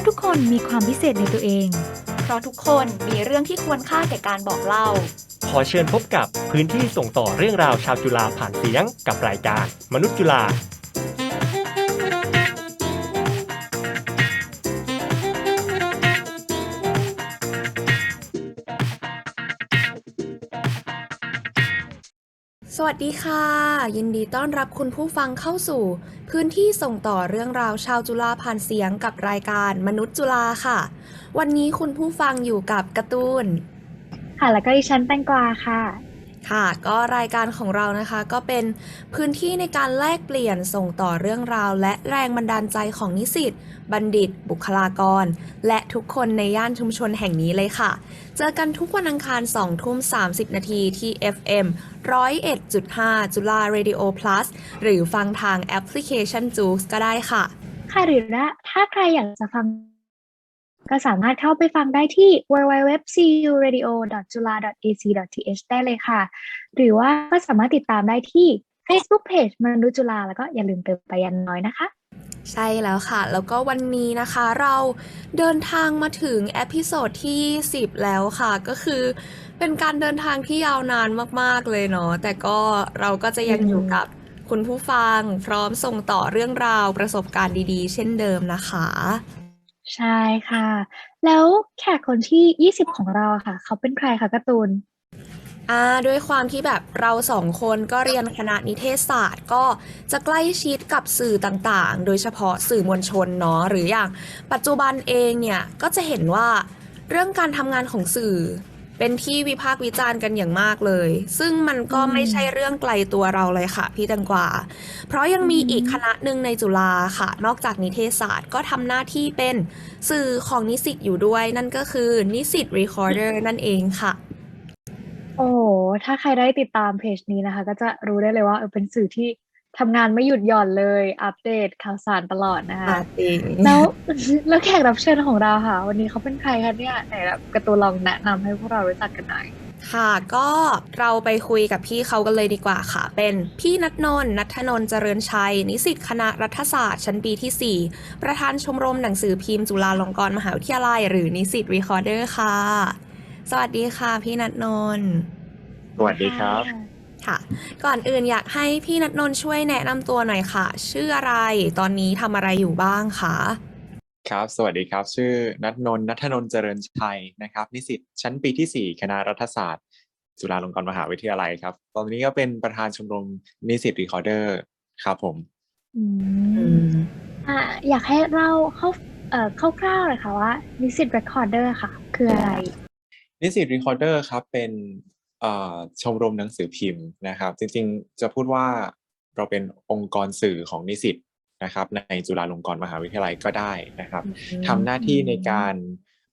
ะทุกคนมีความพิเศษในตัวเอง เพราะทุกคนมีเรื่องที่ควรค่าแก่การบอกเล่า ขอเชิญพบกับพื้นที่ส่งต่อเรื่องราวชาวจุฬาผ่านเสียงกับรายการ มนุษย์จุฬา สวัสดีค่ะ ยินดีต้อนรับคุณผู้ฟังเข้าสู่ พื้นที่ส่งต่อเรื่องราวชาวจุฬาผ่านเสียงกับรายการมนุษย์จุฬาค่ะ วันนี้คุณผู้ฟังอยู่กับการ์ตูน ค่ะ แล้วก็ดิฉันแตงกวาค่ะ ค่ะ ก็รายการของเรานะคะก็เป็นพื้นที่ในการแลกเปลี่ยนส่งต่อเรื่องราว และแรงบันดาลใจของนิสิต บัณฑิต บุคลากร และทุกคนในย่านชุมชนแห่งนี้เลยค่ะ เจอกันทุกวันอังคาร2ทุ่ม 30 นาทีที่ FM 101.5 จุฬา Radio Plus หรือฟังทางแอปพลิเคชันจูกก็ได้ค่ะ ค่ะหรือว่าถ้าใครอยากจะฟัง ก็สามารถเข้าไปฟังได้ที่ www.curadio.jula.ac.th ได้เลยค่ะ หรือว่าก็สามารถติดตามได้ที่ Facebook Page มนุษย์จุฬาแล้วก็อย่าลืมเติมไปยันน้อยนะคะ ใช่แล้วค่ะ แล้วก็วันนี้นะคะเราเดินทางมาถึงเอพิโซดที่ 10 แล้วค่ะ ก็คือเป็นการเดินทางที่ยาวนานมากๆเลยเนาะแต่ก็เราก็จะยังอืมอยู่กับคุณผู้ฟัง พร้อมส่งต่อเรื่องราวประสบการณ์ดีๆ เช่นเดิมนะคะ ใช่ค่ะ แล้วแขกคนที่ 20 ของเราอะค่ะ เขาเป็นใครคะการ์ตูน อ่าด้วยความที่แบบเราสองคนก็เรียนคณะนิเทศศาสตร์ก็จะใกล้ชิดกับสื่อต่างๆ โดยเฉพาะสื่อมวลชนเนาะหรืออย่างปัจจุบันเองเนี่ยก็จะเห็นว่าเรื่องการทำงานของสื่อ เป็นที่วิพากษ์วิจารณ์กันอย่างมากเลย ซึ่งมันก็ไม่ใช่เรื่องไกลตัวเราเลยค่ะ พี่ตังกวาเพราะยังมีอีกคณะหนึ่งในจุฬาค่ะ นอกจากนิเทศศาสตร์ก็ทำหน้าที่เป็นสื่อของนิสิตอยู่ด้วย นั่นก็คือนิสิตรีคอร์เดอร์นั่นเองค่ะ โอ้โหถ้าใครได้ติดตามเพจนี้นะคะ ก็จะรู้ได้เลยว่าเออเป็นสื่อที่ ทำงานไม่หยุดหย่อนเลย อัปเดตข่าวสารตลอดนะคะจริงแล้วแล้วแขกรับเชิญของเราค่ะ วันนี้เขาเป็นใครคะเนี่ยไหนแบบการ์ตูนลองแนะนำให้พวกเรารู้จักกันหน่อยค่ะก็เราไปคุยกับพี่เขากันเลยดีกว่าค่ะ เป็นพี่นัทนนท์นัทนนท์เจริญชัย นิสิตคณะรัฐศาสตร์ ชั้นปีที่ 4 ประธานชมรมหนังสือพิมพ์จุฬาลงกรณ์มหาวิทยาลัย หรือนิสิตรีคอร์เดอร์ค่ะ สวัสดีค่ะ พี่นัทนนท์สวัสดีครับ ค่ะ ก่อนอื่นอยากให้พี่นัทนนท์ช่วยแนะนำตัวหน่อยค่ะ ชื่ออะไรตอนนี้ทำอะไรอยู่บ้างคะครับ สวัสดีครับ ชื่อนัทนนท์นัทนนท์เจริญชัยนะครับ นิสิตชั้นปีที่ 4 คณะรัฐศาสตร์ จุฬาลงกรณ์มหาวิทยาลัยครับ ตอนนี้ก็เป็นประธานชมรมนิสิตรีคอร์เดอร์ครับผมอืมอะอยากให้เล่าเข้าเอ่อคร่าวๆเลยค่ะว่านิสิตเรคคอร์เดอร์ค่ะ คืออะไรนิสิตรีคอร์เดอร์ครับเป็นเอ่อ ชมรมหนังสือพิมพ์นะครับ จริงๆ จะพูดว่าเราเป็นองค์กรสื่อของนิสิตนะครับ ในจุฬาลงกรณ์มหาวิทยาลัยก็ได้นะครับทำหน้าที่ในการ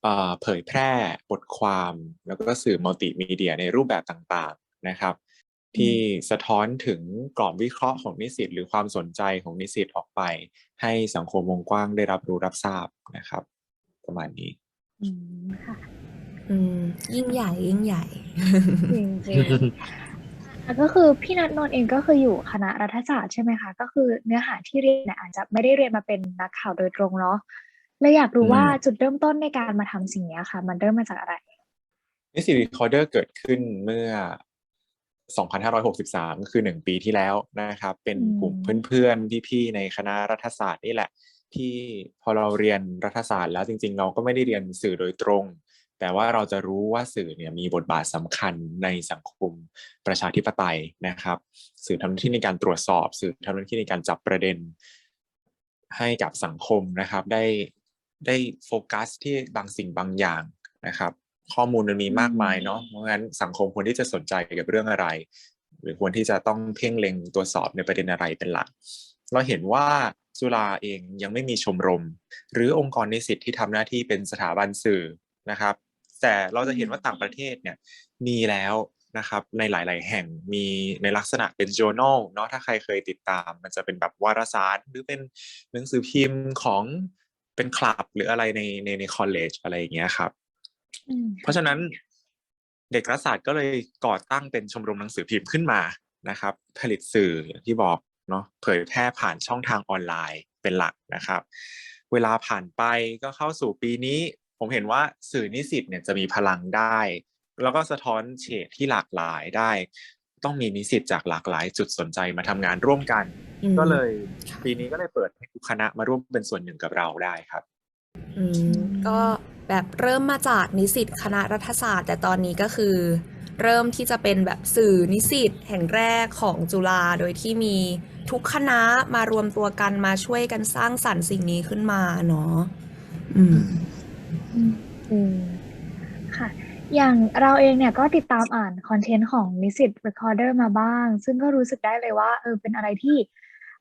เอ่อเผยแพร่บทความ แล้วก็สื่อมัลติมีเดียในรูปแบบต่างๆนะครับ ที่สะท้อนถึงกรอบวิเคราะห์ของนิสิตหรือความสนใจของนิสิตออกไป ให้สังคมวงกว้างได้รับรู้รับทราบนะครับ ประมาณนี้อืมค่ะ อืม ยิ่งใหญ่ยิ่งใหญ่ จริงจริงอะก็คือพี่นัทนนท์เองก็คืออยู่คณะรัฐศาสตร์ใช่ไหมคะ ก็คือเนื้อหาที่เรียนเนี่ยอาจจะไม่ได้เรียนมาเป็นนักข่าวโดยตรงเนาะเลยอยากรู้อืมว่าจุดเริ่มต้นในการมาทำสิ่งเนี้ยค่ะ มันเริ่มมาจากอะไรนิสิตรีคอร์เดอร์เกิดขึ้นเมื่อ 2563 ก็คือหนึ่งปีที่แล้วนะครับ เป็นกลุ่มอืมเพื่อนๆ พี่ๆ ในคณะรัฐศาสตร์นี่แหละ ที่พอเราเรียนรัฐศาสตร์แล้วจริงๆ เราก็ไม่ได้เรียนสื่อโดยตรง แต่ว่าเราจะรู้ว่าสื่อเนี่ยมีบทบาทสำคัญในสังคมประชาธิปไตยนะครับ สื่อทำหน้าที่ในการตรวจสอบ สื่อทำหน้าที่ในการจับประเด็น ให้กับสังคมนะครับ ได้ได้โฟกัสที่บางสิ่งบางอย่างนะครับ ข้อมูลมันมีมากมายเนาะเพราะงั้นสังคมควรที่จะสนใจกับเรื่องอะไร หรือควรที่จะต้องเพ่งเล็งตรวจสอบในประเด็นอะไรเป็นหลัก เราเห็นว่าจุฬาเองยังไม่มีชมรม หรือองค์กรนิสิตที่ทำหน้าที่เป็นสถาบันสื่อนะครับ แต่เราจะเห็นว่าต่างประเทศเนี่ยมีแล้วนะครับในหลาย ๆ แห่งมีในลักษณะเป็น journal เนาะถ้าใครเคยติดตาม มันจะเป็นแบบวารสารหรือเป็นหนังสือพิมพ์ของเป็นคลับหรืออะไรในในในคอลเลจอะไรอย่างเงี้ยครับอืมเพราะฉะนั้นเด็กรัฐศาสตร์ก็เลยก่อตั้งเป็นชมรมหนังสือพิมพ์ขึ้นมานะครับ ผลิตสื่ออย่างที่บอกเนาะเผยแพร่ผ่านช่องทางออนไลน์เป็นหลักนะครับ เวลาผ่านไปก็เข้าสู่ปีนี้ ผมเห็นว่าสื่อนิสิตเนี่ยจะมีพลังได้ แล้วก็สะท้อนเฉดที่หลากหลายได้ ต้องมีนิสิตจากหลากหลาย จุดสนใจมาทำงานร่วมกันอืมก็เลยค่ะปีนี้ก็เลยเปิดให้ทุกคณะมาร่วมเป็นส่วนหนึ่งกับเราได้ครับอืมก็แบบเริ่มมาจากนิสิตคณะรัฐศาสตร์ แต่ตอนนี้ก็คือ เริ่มที่จะเป็นแบบสื่อนิสิตแห่งแรกของจุฬาโดยที่มีทุกคณะมารวมตัวกันมาช่วยกันสร้างสรรค์สิ่งนี้ขึ้นมาเนาะอืม อืมค่ะ อย่างเราเองเนี่ยก็ติดตามอ่านคอนเทนต์ของนิสิต Recorder มาบ้าง ซึ่งก็รู้สึกได้เลยว่าเออเป็นอะไรที่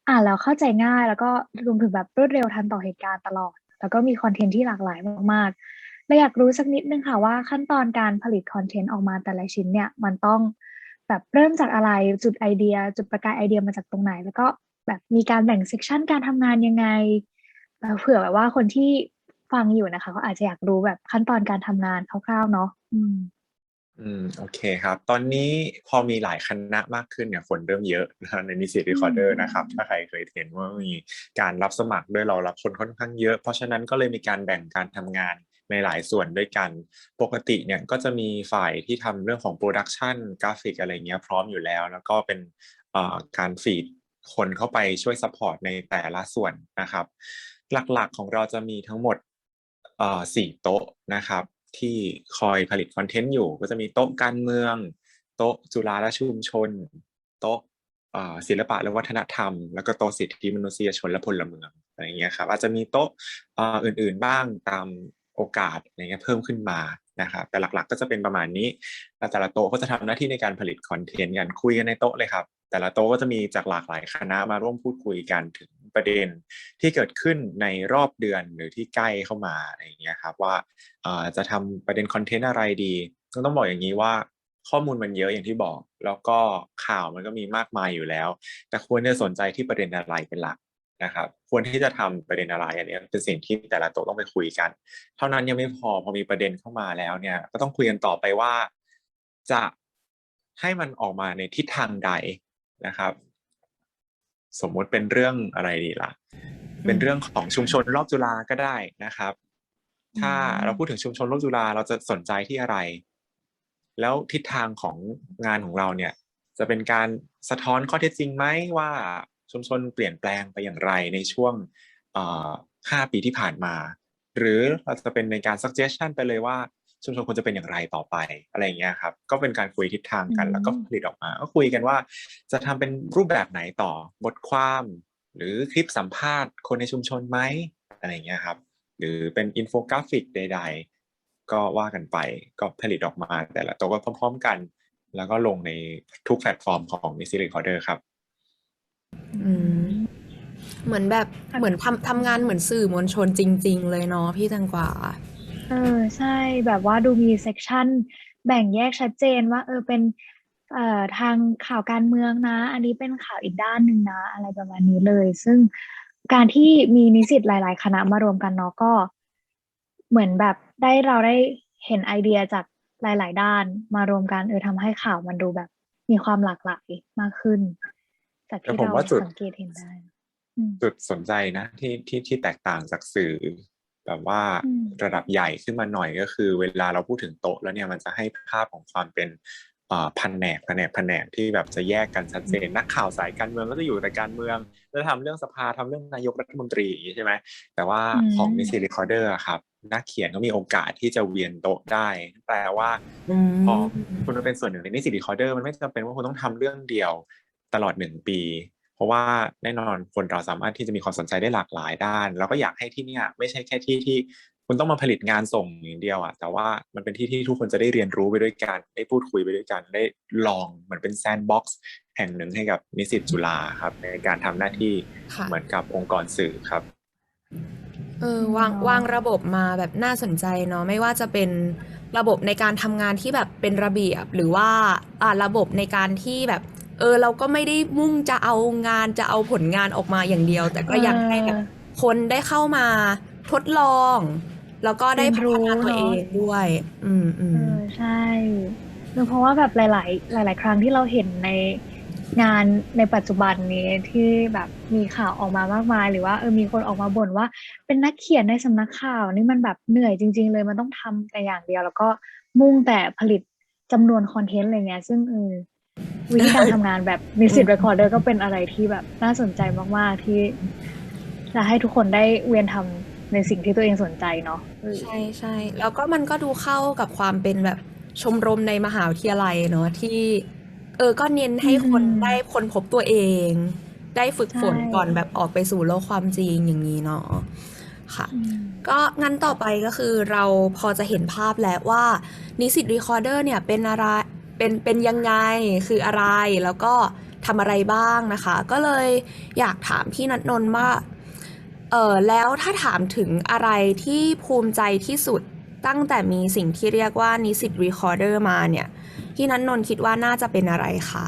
อ่านแล้วเข้าใจง่าย แล้วก็รวมถึงแบบรวดเร็วทันต่อเหตุการณ์ตลอด แล้วก็มีคอนเทนต์ที่หลากหลายมากๆเลยอยากรู้สักนิดนึงค่ะว่าขั้นตอนการผลิตคอนเทนต์ออกมาแต่ละชิ้นเนี่ยมันต้องแบบเริ่มจากอะไรจุดไอเดีย จุดประกายไอเดียมาจากตรงไหน แล้วก็แบบมีการแบ่งเซกชันการทำงานยังไงเผื่อแบบว่าคนที่ ฟังอยู่นะคะเขาอาจจะอยากรู้แบบขั้นตอนการทำงานคร่าวๆเนาะอืม อืมโอเคครับ ตอนนี้พอมีหลายคณะมากขึ้นเนี่ยคนเริ่มเยอะนะในนิสิตรีคอร์เดอร์นะครับ ถ้าใครเคยเห็นว่ามีการรับสมัครด้วยเรารับคนค่อนข้างเยอะ เพราะฉะนั้นก็เลยมีการแบ่งการทำงานในหลายส่วนด้วยกัน ปกติเนี่ยก็จะมีฝ่ายที่ทำเรื่องของโปรดักชันกราฟิกอะไรเงี้ยพร้อมอยู่แล้ว แล้วก็เป็นเอ่อการฟีดคนเข้าไปช่วยซัพพอร์ตในแต่ละส่วนนะครับ หลักๆของเราจะมีทั้งหมดเอ่อ สี่โต๊ะนะครับ ที่คอยผลิตคอนเทนต์อยู่ ก็จะมีโต๊ะการเมือง โต๊ะจุฬาและชุมชน โต๊ะศิลปะและวัฒนธรรม แล้วก็โต๊ะสิทธิมนุษยชนและพลเมืองอะไรอย่างเงี้ยครับอาจจะมีโต๊ะอื่นๆบ้างตามโอกาสอะไรเงี้ยเพิ่มขึ้นมานะครับแต่หลักๆก็จะเป็นประมาณนี้แต่ละโต๊ะก็จะทำหน้าที่ในการผลิตคอนเทนต์กันคุยกันในโต๊ะเลยครับ แต่ละโต๊ะก็จะมีจากหลากหลายคณะมาร่วมพูดคุยกันถึง ประเด็นที่เกิดขึ้นในรอบเดือนหรือที่ใกล้เข้ามาอะไรอย่างเงี้ยครับว่าจะทำประเด็นคอนเทนต์อะไรดีก็ต้องบอกอย่างนี้ว่าข้อมูลมันเยอะอย่างที่บอก แล้วก็ข่าวมันก็มีมากมายอยู่แล้ว แต่ควรจะสนใจที่ประเด็นอะไรเป็นหลักนะครับควรที่จะทำประเด็นอะไรอันนี้เป็นสิ่งที่แต่ละโต๊ะต้องไปคุยกัน เท่านั้นยังไม่พอพอมีประเด็นเข้ามาแล้วเนี่ย ก็ต้องคุยกันต่อไปว่าจะให้มันออกมาในทิศทางใดนะครับ สมมุติเป็นเรื่องอะไรดีล่ะ เป็นเรื่องของชุมชนรอบจุฬาก็ได้นะครับ ถ้าอืมเราพูดถึงชุมชนรอบจุฬาเราจะสนใจที่อะไร แล้วทิศทางของงานของเราเนี่ย จะเป็นการสะท้อนข้อเท็จจริงไหมว่าชุมชนเปลี่ยนแปลงไปอย่างไรในช่วงเอ่อห้าปีที่ผ่านมา หรือเราจะเป็นในการ suggestion ไปเลยว่า ชุมชนควรจะเป็นอย่างไรต่อไปอะไรอย่างเงี้ยครับ ก็เป็นการคุยทิศทางกันอืมแล้วก็ผลิตออกมา ก็คุยกันว่า จะทำเป็นรูปแบบไหนต่อบทความ หรือคลิปสัมภาษณ์คนในชุมชนไหมอะไรอย่างเงี้ยครับ หรือเป็นอินโฟกราฟิกใด ๆ ก็ว่ากันไปก็ผลิตออกมา แต่ละตัวก็พร้อม ๆ กัน แล้วก็ลงในทุกแพลตฟอร์มของ m i s s y Recorder ครับอืมเหมือนแบบเหมือนทำทำงานเหมือนสื่อมวลชนจริง ๆ เลยเนาะพี่แตังกวา เออ ใช่ แบบว่าดูมีเซกชันแบ่งแยกชัดเจนว่า เออ เป็น เอ่อ ทางข่าวการเมืองนะ อันนี้เป็นข่าวอีกด้านหนึ่งนะ อะไรประมาณนี้เลย ซึ่งการที่มีนิสิตหลาย ๆ คณะมารวมกันเนาะก็ เหมือนแบบได้เราได้เห็นไอเดียจากหลาย ๆ ด้านมารวมกันเออทำให้ข่าวมันดูแบบมีความหลากหลายมากขึ้น จากแต่ที่ผมเราว่าจุดสังเกตเห็นได้อืมจุดสนใจนะที่ที่ที่แตกต่างจากสื่อ แบบว่าอืมระดับใหญ่ขึ้นมาหน่อยก็คือ เวลาเราพูดถึงโต๊ะแล้วเนี่ยมันจะให้ภาพของความเป็นเอ่อแผนกแผนกแผนกที่แบบจะแยกกันชัดเจนนักข่าวสายการเมืองก็จะอยู่แต่การเมืองแล้วทำเรื่องสภาทำเรื่องนายกรัฐมนตรีอย่างนี้ใช่ไหมแต่ว่าอืมของนิสิรีคอร์เดอร์ครับนักเขียนก็มีโอกาสที่จะเวียนโต๊ะได้แปลว่าอืมพอคุณมาเป็นส่วนหนึ่งในนิสิตรีคอร์เดอร์มันไม่จำเป็นว่าคุณต้องทำเรื่องเดียวตลอดหนึ่งปี เพราะว่าแน่นอนคนเราสามารถที่จะมีความสนใจได้หลากหลายด้าน แล้วก็อยากให้ที่เนี่ยไม่ใช่แค่ที่ที่คุณต้องมาผลิตงานส่งอย่างเดียวอะแต่ว่ามันเป็นที่ที่ทุกคนจะได้เรียนรู้ไปด้วยกัน ได้พูดคุยไปด้วยกัน ได้ลองเหมือนเป็นแซนด์บ็อกซ์แห่งหนึ่งให้กับนิสิตจุฬาครับ ในการทำหน้าที่เหมือนกับองค์กรสื่อครับเออวางวางระบบมาแบบน่าสนใจเนาะไม่ว่าจะเป็นระบบในการทำงานที่แบบเป็นระเบียบ หรือว่าอ่าระบบในการที่แบบ เออเราก็ไม่ได้มุ่งจะเอางานจะเอาผลงานออกมาอย่างเดียว แต่ก็อยากให้แบบคนได้เข้ามาทดลอง แล้วก็ได้พัฒนาตัวเองด้วย อืมอืเอมอใช่เออเพราะว่าแบบหลาย ๆ หลาย ๆ ครั้งที่เราเห็นในงานในปัจจุบันนี้ที่แบบมีข่าวออกมามากมาย หรือว่าเออมีคนออกมาบ่นว่า เป็นนักเขียนในสำนักข่าวนี่มันแบบเหนื่อยจริง ๆ เลยมันต้องทำแต่อย่างเดียว แล้วก็มุ่งแต่ผลิตจำนวนคอนเทนต์อะไรเงี้ย ซึ่งเออ วิธีการทำงานแบบนิสิตเรคคอร์เดอร์ก็เป็นอะไรที่แบบน่าสนใจมาก ๆ ที่ จะให้ทุกคนได้เวียนทำในสิ่งที่ตัวเองสนใจเนาะใช่ใช่แล้วก็มันก็ดูเข้ากับความเป็นแบบชมรมในมหาวิทยาลัยเนอะที่ เออก็เน้นให้คนได้ค้นพบตัวเอง ได้ฝึกฝนก่อนแบบออกไปสู่โลกความจริงอย่างนี้เนาะค่ะก็งั้นต่อไปก็คือเราพอจะเห็นภาพแล้วว่านิสิตรีคอร์เดอร์เนี่ยเป็นอะไร เป็นเป็นยังไงคืออะไรแล้วก็ทำอะไรบ้างนะคะ ก็เลยอยากถามพี่นัทนนท์ว่าเออแล้วถ้าถามถึงอะไรที่ภูมิใจที่สุดตั้งแต่มีสิ่งที่เรียกว่านิสิตรีคอร์เดอร์มาเนี่ยพี่นัทนนท์คิดว่าน่าจะเป็นอะไรคะ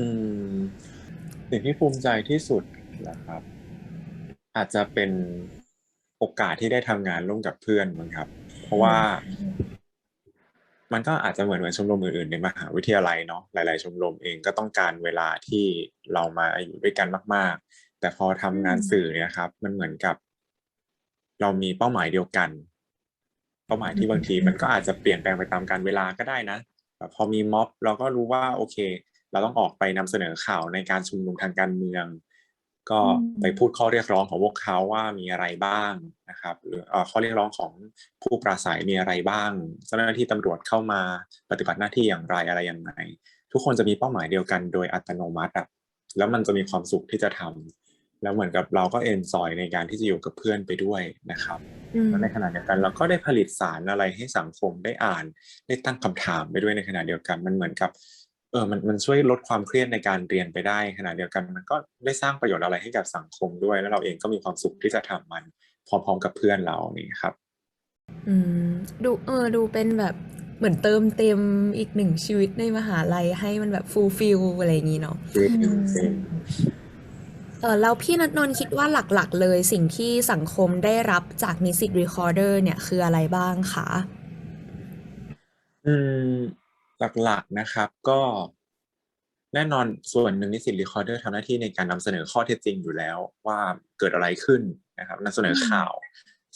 อืมสิ่งที่ภูมิใจที่สุดนะครับ อาจจะเป็นโอกาสที่ได้ทำงานร่วมกับเพื่อนมั้งครับ เพราะว่า มันก็อาจจะเหมือนเหมือนชมรมอื่นๆในมหาวิทยาลัยเนาะหลาย ๆ ชมรมเองก็ต้องการเวลาที่เรามาอยู่ด้วยกันมาก ๆ แต่พอทำงานสื่อเนี่ยครับ มันเหมือนกับ เรามีเป้าหมายเดียวกัน เป้าหมายที่บางทีมันก็อาจจะเปลี่ยนแปลงไปตามการเวลาก็ได้นะแบบพอมีม็อบเราก็รู้ว่าโอเค เราต้องออกไปนำเสนอข่าวในการชุมนุมทางการเมือง ก็อืมไปพูดข้อเรียกร้องของพวกเขาว่ามีอะไรบ้างนะครับหรือเอ่อข้อเรียกร้องของผู้ปราศัยมีอะไรบ้าง เจ้าหน้าที่ตำรวจเข้ามาปฏิบัติหน้าที่อย่างไรอะไรอย่างไรทุกคนจะมีเป้าหมายเดียวกันโดยอัตโนมัติอะแล้วมันจะมีความสุขที่จะทำแล้วเหมือนกับเราก็เอนจอยในการที่จะอยู่กับเพื่อนไปด้วยนะครับอืมแล้วในขณะเดียวกันเราก็ได้ผลิตสารอะไรให้สังคมได้อ่าน ได้ตั้งคำถามไปด้วยในขณะเดียวกัน มันเหมือนกับ เออมันมันช่วยลดความเครียดในการเรียนไปได้ขณะเดียวกันมันก็ได้สร้างประโยชน์อะไรให้กับสังคมด้วย แล้วเราเองก็มีความสุขที่จะทำมันพร้อมๆกับเพื่อนเรานี่ครับ อืมดูเออดูเป็นแบบเหมือนเติมเต็มอีกหนึ่งชีวิตในมหาลัยให้มันแบบฟูลฟิลอะไรอย่างนี้เนาะเออแล้วพี่นัทนนท์คิดว่าหลักๆ เลยสิ่งที่สังคมได้รับจากนิสิตรีคอร์เดอร์เนี่ยคืออะไรบ้างคะ อืม หลักๆนะครับก็แน่นอนส่วนหนึ่งนิสิตรีคอร์เดอร์ทำหน้าที่ในการนำเสนอข้อเท็จจริงอยู่แล้วว่าเกิดอะไรขึ้นนะครับนำเสนอข่าว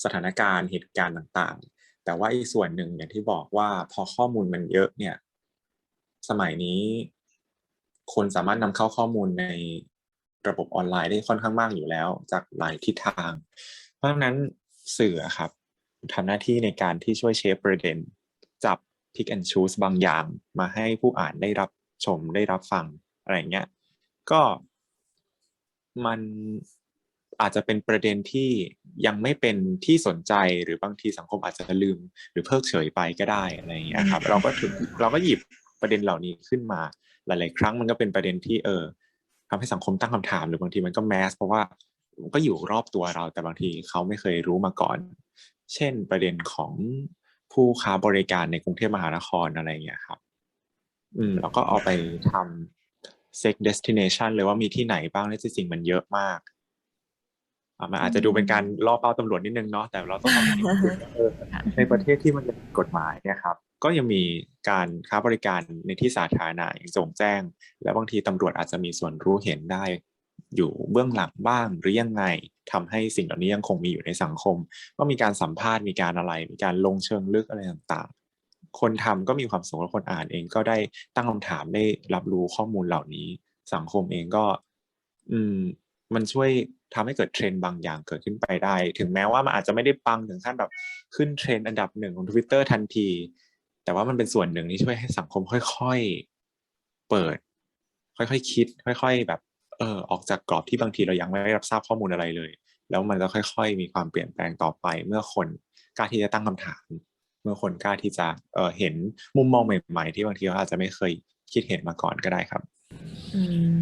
สถานการณ์เหตุการณ์ต่างๆ แต่ว่าอีกส่วนหนึ่งอย่างที่บอกว่าพอข้อมูลมันเยอะเนี่ย สมัยนี้ คนสามารถนำเข้าข้อมูลในระบบออนไลน์ได้ค่อนข้างมากอยู่แล้ว จากหลายทิศทาง เพราะฉะนั้นสื่ออะครับทำหน้าที่ในการที่ช่วยเชฟประเด็น จับ pick and choose บางอย่างมาให้ผู้อ่านได้รับชมได้รับฟังอะไรอย่างเงี้ยก็มันอาจจะเป็นประเด็นที่ยังไม่เป็นที่สนใจหรือบางทีสังคมอาจจะลืม หรือเพิกเฉยไปก็ได้อะไรอย่างเงี้ยครับ เราก็ถึงเราก็หยิบประเด็นเหล่านี้ขึ้นมา หลาย ๆ ครั้งมันก็เป็นประเด็นที่เออทำให้สังคมตั้งคำถาม หรือบางทีมันก็แมสเพราะว่ามันก็อยู่รอบตัวเราแต่บางทีเขาไม่เคยรู้มาก่อน เช่นประเด็นของ ผู้ค้าบริการในกรุงเทพมหานครอะไรอย่างเงี้ยครับ อืม แล้วก็เอาไปทำ sex destination เลยว่ามีที่ไหนบ้างและจริงๆมันเยอะมากอะมันอาจจะดูเป็นการล่อเป้าตำรวจนิดนึงเนาะแต่เราต้องมองให้เห็นว่าเออในประเทศที่มันเป็นกฎหมายเนี่ยครับ ก็ยังมีการค้าบริการในที่สาธารณะอย่างโจงแจ้ง และบางทีตำรวจอาจจะมีส่วนรู้เห็นได้ อยู่เบื้องหลังบ้างหรือยังไง ทำให้สิ่งเหล่านี้ยังคงมีอยู่ในสังคม ก็มีการสัมภาษณ์มีการอะไร มีการลงเชิงลึกอะไรต่างๆ คนทำก็มีความสุขและคนอ่านเองก็ได้ตั้งคำถามได้รับรู้ข้อมูลเหล่านี้ สังคมเองก็ อืม มันช่วยทำให้เกิดเทรนด์บางอย่างเกิดขึ้นไปได้ ถึงแม้ว่ามันอาจจะไม่ได้ปังถึงขั้นแบบขึ้นเทรนด์อันดับหนึ่งของทวิตเตอร์ทันที แต่ว่ามันเป็นส่วนหนึ่งที่ช่วยให้สังคมค่อย ๆ เปิด ค่อยๆคิด ค่อย ๆ แบบ เออออกจากกรอบที่บางทีเรายังไม่ได้รับทราบข้อมูลอะไรเลย แล้วมันจะค่อยๆ มีความเปลี่ยนแปลงต่อไป เมื่อคนกล้าที่จะตั้งคำถาม เมื่อคนกล้าที่จะเออเห็นมุมมองใหม่ ๆ ที่บางทีเขาอาจจะไม่เคยคิดเห็นมาก่อนก็ได้ครับอืม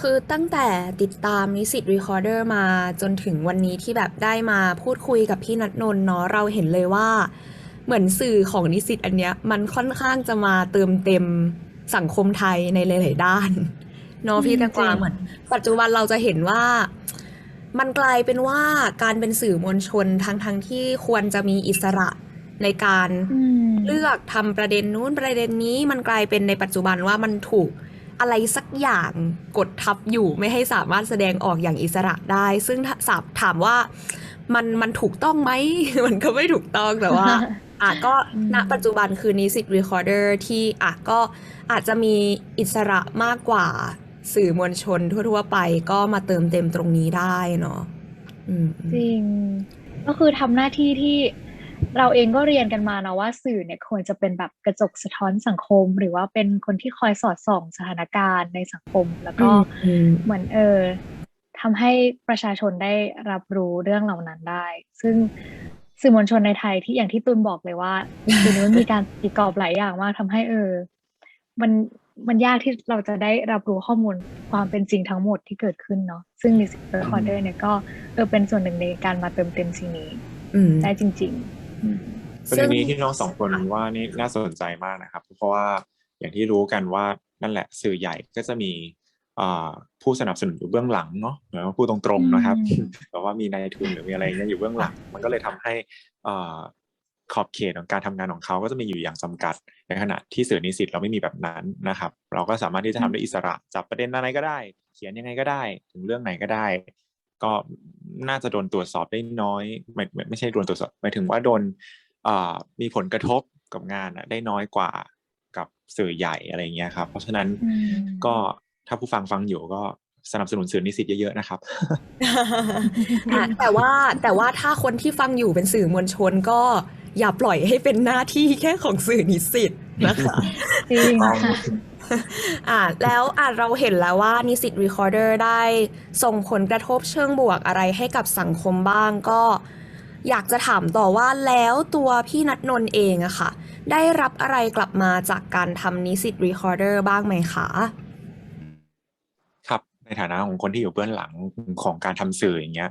คือตั้งแต่ติดตามนิสิตรีคอร์เดอร์มาจนถึงวันนี้ที่แบบได้มาพูดคุยกับพี่นัทนนท์เนาะเราเห็นเลยว่า เหมือนสื่อของนิสิตอันเนี้ย มันค่อนข้างจะมาเติมเต็มสังคมไทยในหลาย ๆ ด้าน เนาะอืมพี่แตงกวาจริงเหมือนปัจจุบันเราจะเห็นว่ามันกลายเป็นว่าการเป็นสื่อมวลชนทั้งทั้งๆที่ควรจะมีอิสระในการอืมเลือกทำประเด็นนู้นประเด็นนี้มันกลายเป็นในปัจจุบันว่ามันถูกอะไรสักอย่างกดทับอยู่ไม่ให้สามารถแสดงออกอย่างอิสระได้ ซึ่งถ้าสาถามว่ามันมันถูกต้องไหม มันก็ไม่ถูกต้องแต่ว่าอะก็อืมณปัจจุบันคือนิสิต recorder ที่อะก็อาจจะมีอิสระมากกว่า สื่อมวลชนทั่วๆไปก็มาเติมเต็มตรงนี้ได้เนาะอืมจริง ก็คือทำหน้าที่ที่เราเองก็เรียนกันมานะว่าสื่อเนี่ยควรจะเป็นแบบกระจกสะท้อนสังคม หรือว่าเป็นคนที่คอยสอดส่องสถานการณ์ในสังคม แล้วก็อืมเหมือนเออทำให้ประชาชนได้รับรู้เรื่องเหล่านั้นได้ ซึ่งสื่อมวลชนในไทยที่อย่างที่ตุนบอกเลยว่าเดี๋ยวนี้มันมีการตีกรอบหลายอย่างมากทำให้เออ มัน มันยากที่เราจะได้รับรู้ข้อมูลความเป็นจริงทั้งหมดที่เกิดขึ้นเนาะซึ่ง Music Recorder เนี่ยก็เออเป็นส่วนหนึ่งในการมาเติมเต็มสิ่งนี้อืมได้จริงๆอืมประเด็นนี้ที่น้องสองคนว่านี่น่าสนใจมากนะครับ เพราะว่าอย่างที่รู้กันว่านั่นแหละสื่อใหญ่ก็จะมีอ่าผู้สนับสนุนอยู่เบื้องหลังเนาะหรือว่าพูดตรงๆนะครับอืมแบบว่ามีนายทุนหรือมีอะไรเงี้ยอยู่เบื้องหลัง มันก็เลยทำให้อ่า ขอบเขตของการทำงานของเขาก็จะมีอยู่อย่างจำกัด ในขณะที่สื่อนิสิตเราไม่มีแบบนั้นนะครับ เราก็สามารถที่จะทำได้อิสระจับประเด็นอะไรก็ได้ เขียนยังไงก็ได้ ถึงเรื่องไหนก็ได้ ก็น่าจะโดนตรวจสอบได้น้อย ไม่ไม่ไม่ใช่โดนตรวจสอบหมายถึงว่าโดนอ่ามีผลกระทบกับงานอะได้น้อยกว่ากับสื่อใหญ่อะไรเงี้ยครับ เพราะฉะนั้นอืมก็ถ้าผู้ฟังฟังอยู่ก็สนับสนุนสื่อนิสิตเยอะๆนะครับอะแต่ว่าแต่ว่าถ้าคนที่ฟังอยู่เป็นสื่อมวลชนก็ อย่าปล่อยให้เป็นหน้าที่แค่ของสื่อนิสิตนะคะจริงค่ะอะแล้วอะเราเห็นแล้วว่านิสิต Recorder ได้ส่งผลกระทบเชิงบวกอะไรให้กับสังคมบ้างก็ อยากจะถามต่อว่าแล้วตัวพี่นัทนนท์เองอะค่ะ ได้รับอะไรกลับมาจากการทำนิสิต Recorder บ้างไหมคะครับในฐานะของคนที่อยู่เบื้องหลังของการทำสื่ออย่างเงี้ย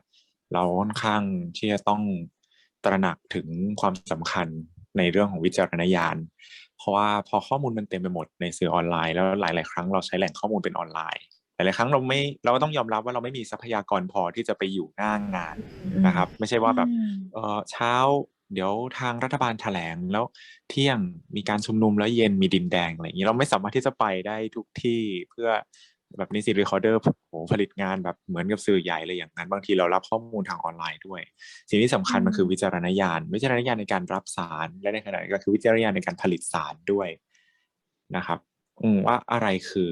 เราค่อนข้างที่จะต้อง ตระหนักถึงความสำคัญในเรื่องของวิจารณญาณ เพราะว่าพอข้อมูลมันเต็มไปหมดในสื่อออนไลน์แล้วหลาย ๆ ครั้งเราใช้แหล่งข้อมูลเป็นออนไลน์ หลาย ๆ ครั้งเราไม่เราก็ต้องยอมรับว่าเราไม่มีทรัพยากรพอที่จะไปอยู่หน้างานนะครับ ไม่ใช่ว่าแบบอืมเออเช้าเดี๋ยวทางรัฐบาลแถลงแล้วเที่ยงมีการชุมนุมแล้วเย็นมีดินแดงอะไรอย่างนี้เราไม่สามารถที่จะไปได้ทุกที่เพื่อ แบบนิสิตรีคอร์เดอร์โหผลิตงานแบบเหมือนกับสื่อใหญ่เลยอย่างนั้น บางทีเรารับข้อมูลทางออนไลน์ด้วย สิ่งที่สำคัญมันคือวิจารณญาณ วิจารณญาณในการรับสาร และในขณะเดียวกันคือวิจารณญาณในการผลิตสารด้วยนะครับอืมว่าอะไรคือ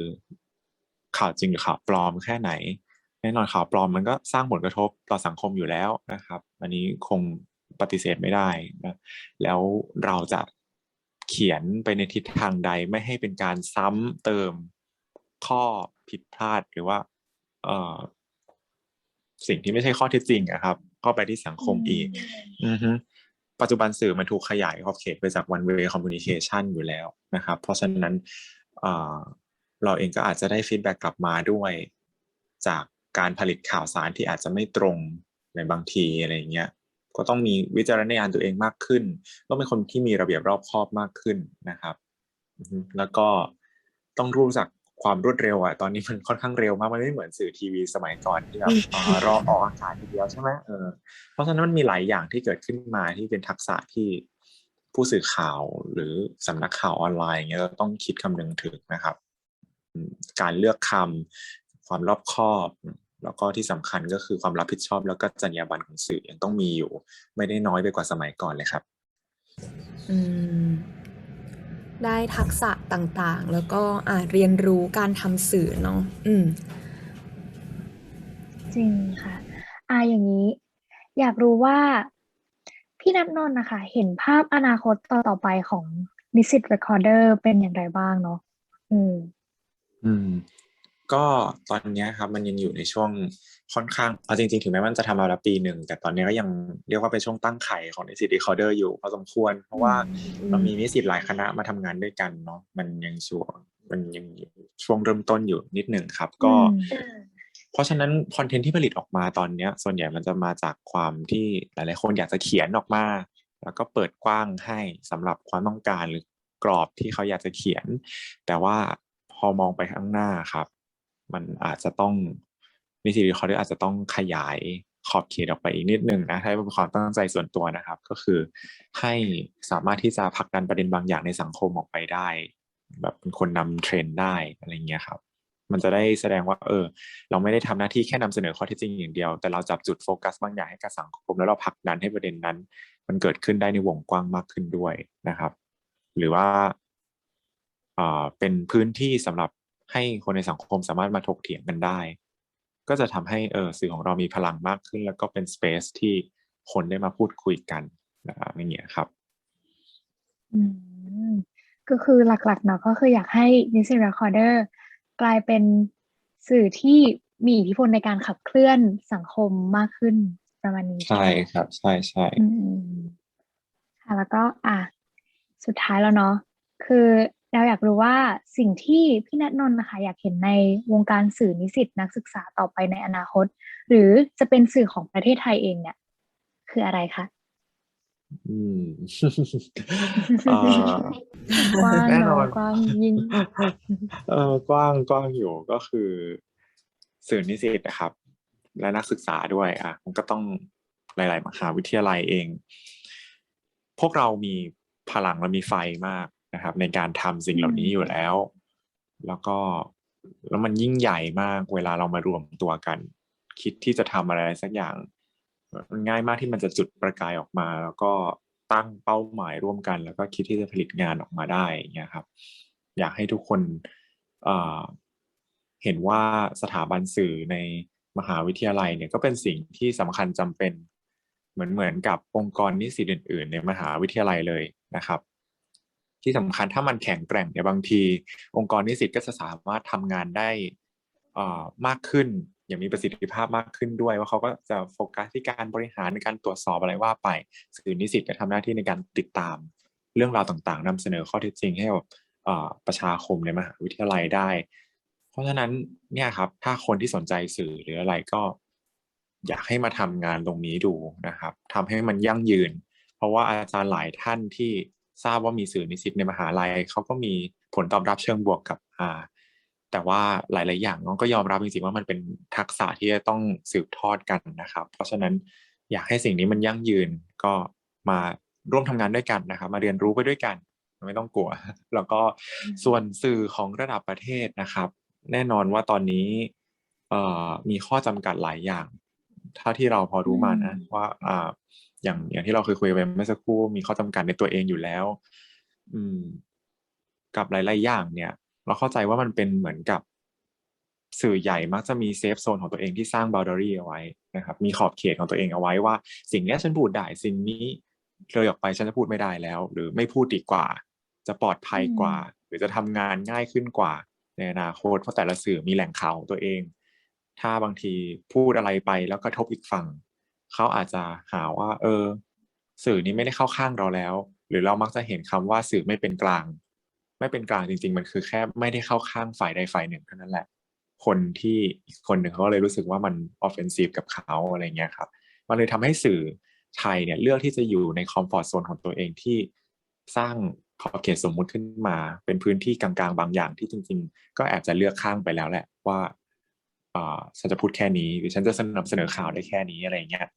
ข่าวจริงหรือข่าวปลอมแค่ไหนแน่นอนข่าวปลอมมันก็สร้างผลกระทบต่อสังคมอยู่แล้วนะครับ อันนี้คงปฏิเสธไม่ได้นะแล้วเราจะเขียนไปในทิศทางใดไม่ให้เป็นการซ้ำเติมข้อ ผิดพลาดหรือว่าเอ่อสิ่งที่ไม่ใช่ข้อเท็จจริงอะครับ เข้าไปที่สังคมอีกอือฮึปัจจุบันสื่อมันถูกขยายขอบเขตไปจาก one way communication อยู่แล้วนะครับ เพราะฉะนั้นเอ่อเราเองก็อาจจะได้ฟีดแบ็กกลับมาด้วย จากการผลิตข่าวสารที่อาจจะไม่ตรงในบางทีอะไรอย่างเงี้ยก็ต้องมีวิจารณญาณตัวเองมากขึ้นต้องเป็นคนที่มีระเบียบรอบคอบมากขึ้นนะครับอือฮึแล้วก็ต้องรู้จัก ความรวดเร็วอะตอนนี้มันค่อนข้างเร็วมากมันไม่เหมือนสื่อทีวีสมัยก่อนที่แบบเอ่อรอออกอากาศทีเดียวใช่ไหมเออเพราะฉะนั้นมันมีหลายอย่างที่เกิดขึ้นมาที่เป็นทักษะที่ผู้สื่อข่าวหรือสำนักข่าวออนไลน์อย่างเงี้ยเราต้องคิดคำนึงถึงนะครับอืมการเลือกคำความรอบคอบ แล้วก็ที่สำคัญก็คือความรับผิดชอบ แล้วก็จรรยาบรรณของสื่อยังต้องมีอยู่ ไม่ได้น้อยไปกว่าสมัยก่อนเลยครับ อืม ได้ทักษะต่างๆ แล้วก็อ่าเรียนรู้การทำสื่อเนาะอืม จริงค่ะอ่าอย่างนี้ อยากรู้ว่า พี่นัทนนท์นะคะ เห็นภาพอนาคตต่อต่อไปของนิสิต Recorder เป็นอย่างไรบ้างเนาะอืม อืม ก็ตอนเนี้ยครับมันยังอยู่ในช่วงค่อนข้างเอาจริงๆ ถึงแม้มันจะทำมาแล้วปีหนึ่ง แต่ตอนนี้ก็ยังเรียกว่าเป็นช่วงตั้งไข่ของนิสิตรีคอร์เดอร์อยู่พอสมควร เพราะว่าอืมเรามีนิสิตหลายคณะมาทำงานด้วยกันเนาะมันยังช่วงมันยังอยู่ช่วงเริ่มต้นอยู่นิดหนึ่งครับ ก็อืมเพราะฉะนั้นคอนเทนต์ที่ผลิตออกมาตอนเนี้ยส่วนใหญ่มันจะมาจากความที่หลายๆคนอยากจะเขียนออกมา แล้วก็เปิดกว้างให้สำหรับความต้องการหรือกรอบที่เขาอยากจะเขียน แต่ว่าพอมองไปข้างหน้าครับ มันอาจจะต้องนิสิตวิเคราะห์อาจจะต้องขยายขอบเขตออกไปอีกนิดนึงนะถ้าเป็นความตั้งใจส่วนตัวนะครับ ก็คือให้สามารถที่จะผลักดันประเด็นบางอย่างในสังคมออกไปได้ แบบเป็นคนนำเทรนด์ได้อะไรเงี้ยครับ มันจะได้แสดงว่า เออ เราไม่ได้ทำหน้าที่แค่นำเสนอข้อเท็จจริงอย่างเดียว แต่เราจับจุดโฟกัสบางอย่างให้กับสังคม แล้วเราผลักดันให้ประเด็นนั้น มันเกิดขึ้นได้ในวงกว้างมากขึ้นด้วยนะครับ หรือว่าอ่าเป็นพื้นที่สำหรับ ให้คนในสังคมสามารถมาถกเถียงกันได้ ก็จะทำให้เออสื่อของเรามีพลังมากขึ้น แล้วก็เป็นสเปซที่คนได้มาพูดคุยกันนะครับอย่างเงี้ยครับอืมก็คือหลักๆเนาะก็คืออยากให้ Music Recorder กลายเป็นสื่อที่มีอิทธิพลในการขับเคลื่อนสังคมมากขึ้นประมาณนี้ใช่ไหมครับ ใช่ใช่อืมค่ะแล้วก็อะสุดท้ายแล้วเนาะคือ เราอยากรู้ว่าสิ่งที่พี่ณัฐนนท์นะคะ อยากเห็นในวงการสื่อนิสิตนักศึกษาต่อไปในอนาคต หรือจะเป็นสื่อของประเทศไทยเองเนี่ย คืออะไรคะอืมเอ่อกว้างแน่นอเนาะนกว้างยิ่งเออกว้างกว้างอยู่ก็คือ สื่อนิสิตนะครับ และนักศึกษาด้วยอะมันก็ต้องหลาย ๆ มหาวิทยาลัยเอง พวกเรามีพลังและมีไฟมาก นะครับ ในการทำสิ่งเหล่านี้อยู่แล้ว แล้วก็แล้วมันยิ่งใหญ่มากเวลาเรามารวมตัวกัน คิดที่จะทำอะไรสักอย่างมันง่ายมากที่มันจะจุดประกายออกมา แล้วก็ตั้งเป้าหมายร่วมกัน แล้วก็คิดที่จะผลิตงานออกมาได้อย่างเงี้ยครับ อยากให้ทุกคนเอ่อเห็นว่าสถาบันสื่อในมหาวิทยาลัยเนี่ยก็เป็นสิ่งที่สำคัญจำเป็นเหมือนเหมือนกับองค์กรนิสิตอื่น ๆ ในมหาวิทยาลัยเลยนะครับ ที่สำคัญถ้ามันแข็งแกร่งเนี่ยบางที องค์กรนิสิตก็จะสามารถทำงานได้อ่อมากขึ้น อย่างมีประสิทธิภาพมากขึ้นด้วย ว่าเขาก็จะโฟกัสที่การบริหารในการตรวจสอบอะไรว่าไป สื่อนิสิตก็ทำหน้าที่ในการติดตาม เรื่องราวต่างๆนำเสนอข้อเท็จจริงให้กับอ่อประชาคมในมหาวิทยาลัยได้ เพราะฉะนั้นเนี่ยครับถ้าคนที่สนใจสื่อหรืออะไรก็ อยากให้มาทำงานตรงนี้ดูนะครับทำให้มันยั่งยืน เพราะว่าอาจารย์หลายท่านที่ ทราบว่ามีสื่อนิสิตในมหาลัยเขาก็มีผลตอบรับเชิงบวกกับอ่าแต่ว่าหลาย ๆ อย่างน้องก็ยอมรับจริง ๆ ว่ามันเป็นทักษะที่จะต้องสืบทอดกันนะครับ เพราะฉะนั้นอยากให้สิ่งนี้มันยั่งยืนก็มาร่วมทำงานด้วยกันนะครับ มาเรียนรู้ไปด้วยกันไม่ต้องกลัว แล้วก็ส่วนสื่อของระดับประเทศนะครับ แน่นอนว่าตอนนี้เอ่อมีข้อจำกัดหลายอย่าง เท่าที่เราพอรู้มานะอืมว่าอ่าอย่างอย่างที่เราเคยคุยไปเมื่อสักครู่มีข้อจำกัดในตัวเองอยู่แล้ว อืม กับหลาย ๆ อย่างเนี่ย เราเข้าใจว่ามันเป็นเหมือนกับสื่อใหญ่มักจะมีเซฟโซนของตัวเองที่สร้างบ o ล d ด r y เอาไว้นะครับ มีขอบเขตของตัวเองเอาไว้ว่า สิ่งเนี้ยฉันพูดได้สิ่งนี้เลยออกไปฉันจะพูดไม่ได้แล้ว หรือไม่พูดดีกว่า จะปลอดภัยกว่า หรือจะทำงานง่ายขึ้นกว่า ในอนาคตเพราะแต่ละสื่อมีแหล่งข่าวของตัวเอง ถ้าบางทีพูดอะไรไปแล้วกระทบอีกฝั่ง เขาอาจจะหาว่า เออ สื่อนี้ไม่ได้เข้าข้างเราแล้ว หรือเรามักจะเห็นคำว่าสื่อไม่เป็นกลาง ไม่เป็นกลางจริง ๆ มันคือแค่ไม่ได้เข้าข้างฝ่ายใดฝ่ายหนึ่งเท่านั้นแหละ คนที่อีกคนหนึ่งเขาก็เลยรู้สึกว่ามัน offensive กับเขาอะไรเงี้ยครับ มันเลยทำให้สื่อไทยเนี่ยเลือกที่จะอยู่ในคอมฟอร์ z โซนของตัวเองที่สร้างขอบเขตสมมุติขึ้นมา เป็นพื้นที่กลางๆ บางอย่างที่จริง ๆ ก็แอบจะเลือกข้างไปแล้วแหละว่า ฉันจะพูดแค่นี้หรือฉันจะสนับเสนอข่าวได้แค่นี้อะไรเงี้ย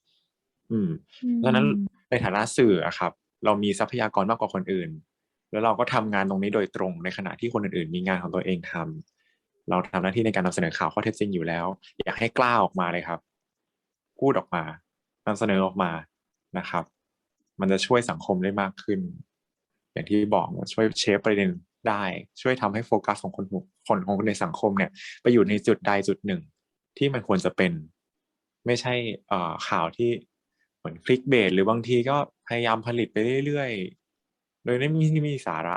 อืมเพราะฉะนั้นในฐานะสื่ออะครับ เรามีทรัพยากรมากกว่าคนอื่น แล้วเราก็ทำงานตรงนี้โดยตรงในขณะที่คนอื่นๆ มีงานของตัวเองทำเราทำหน้าที่ในการนำเสนอข่าวข้อเท็จจริงอยู่แล้ว อยากให้กล้าออกมาเลยครับ พูดออกมานำเสนอออกมานะครับ มันจะช่วยสังคมได้มากขึ้น อย่างที่บอกว่าช่วยเชฟประเด็น ได้ช่วยทำให้โฟกัสของคนคนของคนในสังคมเนี่ย ไปอยู่ในจุดใดจุดหนึ่ง ที่มันควรจะเป็น ไม่ใช่เอ่อข่าวที่เหมือนคลิกเบสหรือบางทีก็พยายามผลิตไปเรื่อยๆ โดยไม่มีไม่มีสาระ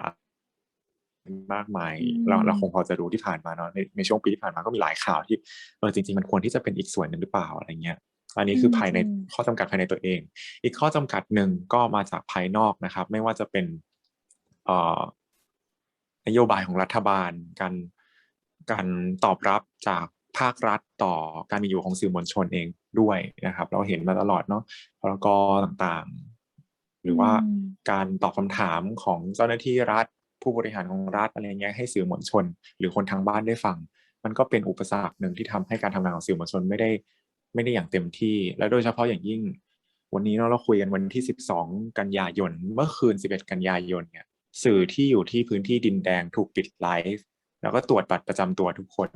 มากมายอืมเราเราคงพอจะรู้ที่ผ่านมาเนาะในในช่วงปีที่ผ่านมาก็มีหลายข่าวที่เออจริงๆมันควรที่จะเป็นอีกส่วนหนึ่งหรือเปล่าอะไรเงี้ยอันนี้คือภายในอืมข้อจำกัดภายในตัวเอง อีกข้อจำกัดหนึ่งก็มาจากภายนอกนะครับ ไม่ว่าจะเป็นเอ่อ นโยบายของรัฐบาล การการตอบรับจากภาครัฐต่อการมีอยู่ของสื่อมวลชนเองด้วยนะครับ เราเห็นมาตลอดเนาะพรกต่างๆ หรือว่าอืมการตอบคำถามของเจ้าหน้าที่รัฐ ผู้บริหารของรัฐอะไรเงี้ยให้สื่อมวลชน หรือคนทางบ้านได้ฟัง มันก็เป็นอุปสรรคหนึ่งที่ทำให้การทำงานของสื่อมวลชนไม่ได้ไม่ได้อย่างเต็มที่ และโดยเฉพาะอย่างยิ่ง วันนี้เนาะเราคุยกันวันที่ 12 กันยายน เมื่อคืน 11 กันยายนเนี่ย สื่อที่อยู่ที่พื้นที่ดินแดงถูกปิดไลฟ์แล้วก็ตรวจบัตรประจำตัวทุกคน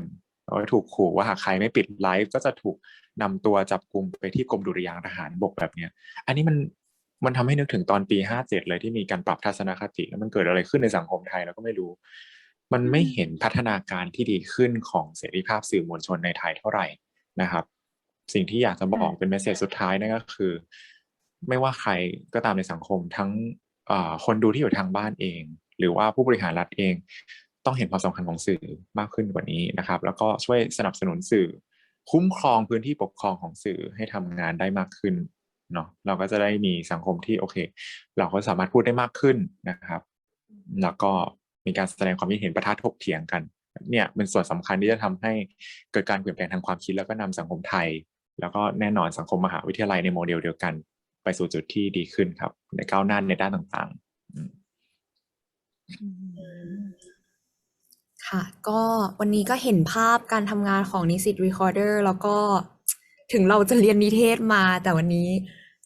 แล้วก็ถูกขู่ว่าหากใครไม่ปิดไลฟ์ก็จะถูกนำตัวจับกลุ่มไปที่กรมดุริยางทหารบกแบบเนี้ย อันนี้มันมันทำให้นึกถึงตอนปีห้าเจ็ดเลยที่มีการปรับทัศนคติ แล้วมันเกิดอะไรขึ้นในสังคมไทยเราก็ไม่รู้ มันไม่เห็นพัฒนาการที่ดีขึ้นของเสรีภาพสื่อมวลชนในไทยเท่าไหร่นะครับ สิ่งที่อยากจะบอกเป็นเมสเซจสุดท้ายนั่นก็คือ ไม่ว่าใครก็ตามในสังคมทั้ง คนดูที่อยู่ทางบ้านเอง หรือว่าผู้บริหารรัฐเอง ต้องเห็นความสำคัญของสื่อมากขึ้นกว่านี้นะครับ แล้วก็ช่วยสนับสนุนสื่อ คุ้มครองพื้นที่ปกครองของสื่อให้ทำงานได้มากขึ้นเนาะเราก็จะได้มีสังคมที่โอเค เราก็สามารถพูดได้มากขึ้นนะครับ แล้วก็มีการแสดงความคิดเห็นประทะถกเถียงกัน เนี่ยเป็นส่วนสำคัญที่จะทำให้เกิดการเปลี่ยนแปลงทางความคิดแล้วก็นำสังคมไทย แล้วก็แน่นอนสังคมมหาวิทยาลัยในโมเดลเดียวกัน ไปสู่จุดที่ดีขึ้นครับ ในก้าวหน้าในด้านต่างๆอืมค่ะ ก็วันนี้ก็เห็นภาพการทำงานของนิสิต Recorder แล้วก็ถึงเราจะเรียนนิเทศมา แต่วันนี้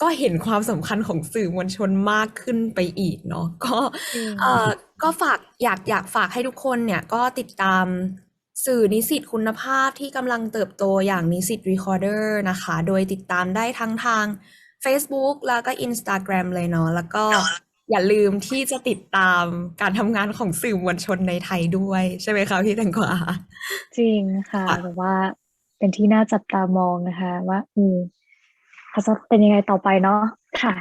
ก็เห็นความสำคัญของสื่อมวลชนมากขึ้นไปอีกเนาะก็จริงเอ่อก็ฝากอยากอยากฝากให้ทุกคนเนี่ยก็ติดตามสื่อนิสิตคุณภาพที่กำลังเติบโตอย่างนิสิต Recorder นะคะ โดยติดตามได้ทั้งทาง Facebook แล้วก็ Instagram เลยเนาะแล้วก็อย่าลืมที่จะติดตามการทำงานของสื่อมวลชนในไทยด้วย ใช่ไหมคะพี่แตงกวาจริงค่ะค่ะแบบว่าเป็นที่น่าจับตามองนะคะ ว่า อืมเขาจะเป็นยังไงต่อไปเนาะค่ะ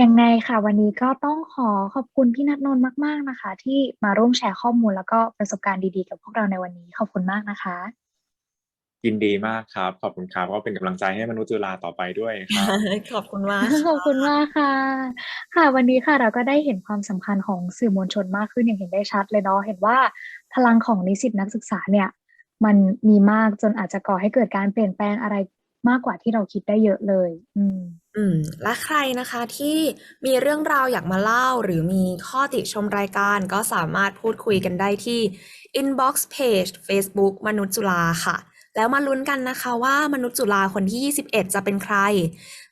ยังไงค่ะ วันนี้ก็ต้องขอขอบคุณพี่นัทนนท์มาก ๆนะคะ ที่มาร่วมแชร์ข้อมูลแล้วก็ประสบการณ์ดีๆ กับพวกเราในวันนี้ขอบคุณมากนะคะ ยินดีมากครับ ขอบคุณครับ ก็เป็นกำลังใจให้มนุษย์จุฬาต่อไปด้วยครับ ขอบคุณมากขอบคุณมากค่ะ ค่ะ วันนี้ค่ะเราก็ได้เห็นความสำคัญของสื่อมวลชนมากขึ้นอย่างเห็นได้ชัดเลยเนาะ เห็นว่าพลังของนิสิตนักศึกษาเนี่ย มันมีมากจนอาจจะก่อให้เกิดการเปลี่ยนแปลงอะไรมากกว่าที่เราคิดได้เยอะเลย อืม อืม และใครนะคะที่มีเรื่องราวอยากมาเล่า หรือมีข้อติชมรายการก็สามารถพูดคุยกันได้ที่ inbox page Facebook มนุษย์จุฬาค่ะ แล้วมาลุ้นกันนะคะว่ามนุษย์จุฬาคนที่ 21 จะเป็นใคร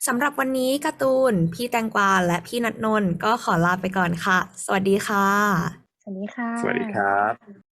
สำหรับวันนี้การ์ตูน พี่แตงกวาและพี่นัทนนท์ก็ขอลาไปก่อนค่ะ สวัสดีค่ะ สวัสดีค่ะ สวัสดีครับ